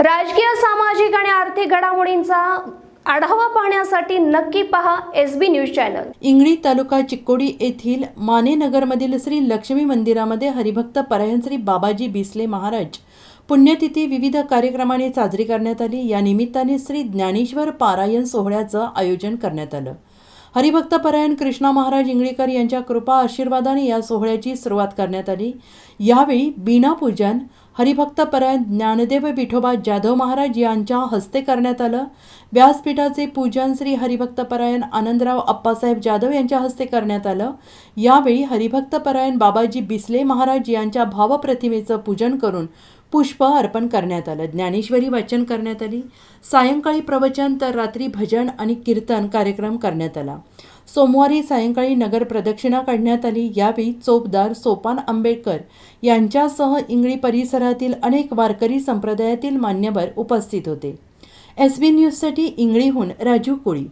राजकीय सामाजिक आणि आर्थिक घडामोडींचा आढावा पाहण्यासाठी नक्की पहा S B news channel. Ingali taluka Chikkodi येथील मानेनगरमधील श्री लक्ष्मी मंदिरामध्ये हरिभक्त परायण श्री बाबाजी बिसले महाराज पुण्यतिथी विविध कार्यक्रमाने साजरी करण्यात आली. या निमित्ताने श्री ज्ञानेश्वर पारायण सोहळ्याचं आयोजन करण्यात आलं. हरिभक्त परायण कृष्णा महाराज इंगळीकर यांच्या कृपा आशीर्वादाने या सोहळ्याची सुरुवात करण्यात आली. यावेळी बीणा पूजन हरिभक्तपरायण ज्ञानदेव विठोबा जाधव महाराज यांच्या हस्ते करण्यात आलं. व्यासपीठाचे पूजन श्री हरिभक्तपरायण आनंदराव अप्पासाहेब जाधव यांच्या हस्ते करण्यात आलं. यावेळी हरिभक्तपरायण बाबाजी बिसले महाराज यांच्या भावप्रतिमेचं पूजन करून पुष्प अर्पण करण्यात आलं. ज्ञानेश्वरी वाचन करण्यात आली. सायंकाळी प्रवचन तर रात्री भजन आणि कीर्तन कार्यक्रम करण्यात आला. सोमवारी सायंकाळी नगर प्रदक्षिणा काढण्यात आली. यावेळी चोपदार सोपान आंबेडकर यांच्यासह इंगळी परिसरातील अनेक वारकरी संप्रदायातील मान्यवर उपस्थित होते. एस बी न्यूजसाठी इंगळीहून राजू कोळी.